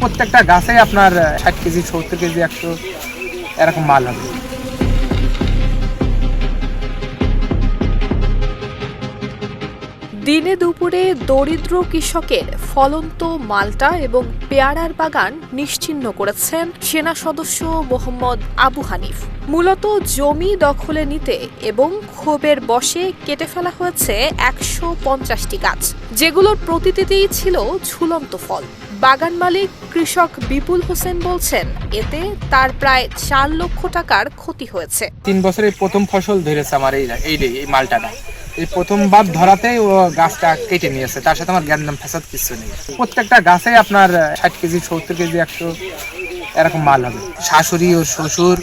প্রত্যেকটা গাছে আপনার ষাট কেজি সত্তর কেজি একশো এরকম মাল হবে। দিনে দুপুরে দরিদ্র কৃষকের ফলন্ত মালটা এবং পেয়ারার বাগান নিশ্চিহ্ন করেছেন সেনা সদস্য মোহাম্মদ আবু হানিফ। মূলত জমি দখলে নিতে এবং ক্ষোভের বসে কেটে ফেলা হয়েছে একশো পঞ্চাশটি গাছ, যেগুলোর প্রতিটিতেই ছিল ঝুলন্ত ফল। বাগান মালিক কৃষক বিপুল হোসেন বলছেন, এতে তার প্রায় চার লক্ষ টাকার ক্ষতি হয়েছে। তিন বছরের প্রথম ফসল ধরেছে আমার এই মালটাটা। এই প্রথমবার ধরাতেই ও গাছটা কেটে নিয়েছে। তার সাথে আমার জ্ঞান ফ্যাসাদ কিছু নেই। প্রত্যেকটা গাছে আপনার ষাট কেজি, সত্তর কেজি, একশো এরকম মাল হবে। শাশুড়ি ও শ্বশুর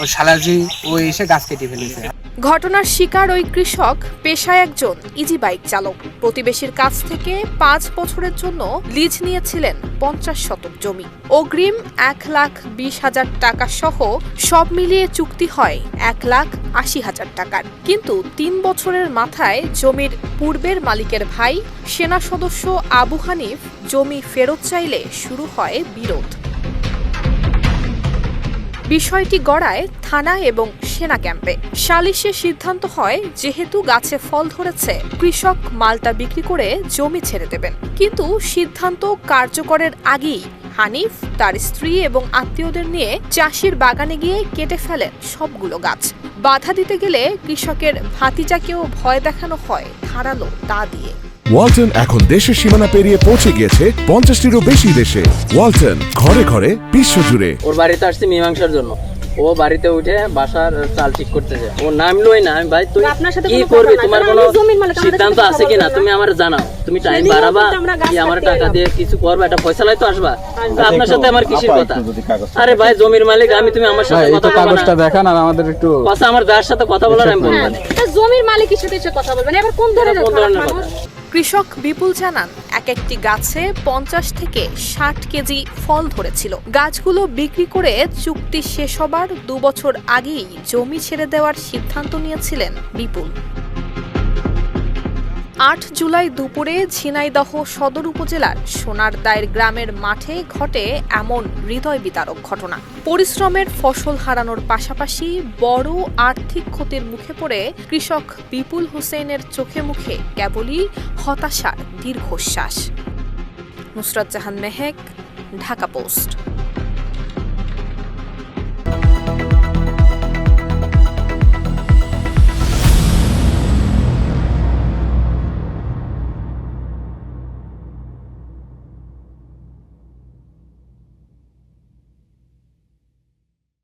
ও শালাজি, ও এসে গাছ কেটে ফেলেছে। ঘটনার শিকার ওই কৃষক, পেশায় একজন ইজি বাইক চালক। প্রতিবেশীর কাছ থেকে পাঁচ বছরের জন্য লিজ নিয়েছিলেন পঞ্চাশ শতক জমি। অগ্রিম এক লাখ বিশ হাজার টাকা সহ সব মিলিয়ে চুক্তি হয় এক লাখ আশি হাজার টাকার। কিন্তু তিন বছরের মাথায় জমির পূর্বের মালিকের ভাই, সেনা সদস্য আবু হানিফ জমি ফেরত চাইলে শুরু হয় বিরোধ। বিষয়টি গড়ায় থানা এবং সেনা ক্যাম্পে। সালিশে সিদ্ধান্ত হয়, যেহেতু গাছে ফল ধরেছে, কৃষক মালটা বিক্রি করে জমি ছেড়ে দেবেন। কিন্তু সিদ্ধান্ত কার্যকরের আগেই হানিফ, তার স্ত্রী এবং আত্মীয়দের নিয়ে চাষির বাগানে গিয়ে কেটে ফেলেন সবগুলো গাছ। বাধা দিতে গেলে কৃষকের ভাতিজাকেও ভয় দেখানো হয়, ধারালো তা দিয়ে। ওয়ালটন এখন দেশের সীমানা পেরিয়ে পৌঁছে গিয়েছে পঞ্চাশটিরও বেশি দেশে। ওয়ালটন ঘরে ঘরে বিশ্বজুড়ে। ওর বাড়িতে আসছি মীমাংসার জন্য। ও বাড়িতে উঠে বাসার চাল ঠিক করতেছে। ও নামলোই না আমি ভাই তুই কি করবি? তোমার কোনো সিদ্ধান্ত আছে কিনা? তুমি আমার জানাও। তুমি টাইম বাড়াবা কি আমার টাকা দিয়ে কিছু করবা? এটা পয়সালাই তো আসবা। আপনার সাথে আমার কিসের কথা? আরে ভাই জমির মালিক আমি তুমি আমার সাথে কথা বলবা কাগজটা না দেখান আর আমাদের একটু কথা আমার যার সাথে কথা বলার আমি বলব হ্যাঁ, জমির মালিকের সাথে কথা বলবেন। এবার কোন ধরনের কথা? কৃষক বিপুল জানান, এক একটি গাছে পঞ্চাশ থেকে ষাট কেজি ফল ধরেছিল। গাছগুলো বিক্রি করে চুক্তি শেষ হবার দু বছর আগেই জমি ছেড়ে দেওয়ার সিদ্ধান্ত নিয়েছিলেন বিপুল। আট জুলাই দুপুরে ঝিনাইদহ সদর উপজেলার সোনারদায়ের গ্রামের মাঠে ঘটে এমন হৃদয় বিতারক ঘটনা। পরিশ্রমের ফসল হারানোর পাশাপাশি বড় আর্থিক ক্ষতির মুখে পড়ে কৃষক বিপুল হোসেনের চোখে মুখে কেবলই হতাশার দীর্ঘশ্বাস। নুসরাত জাহান মেহেক, ঢাকা পোস্ট।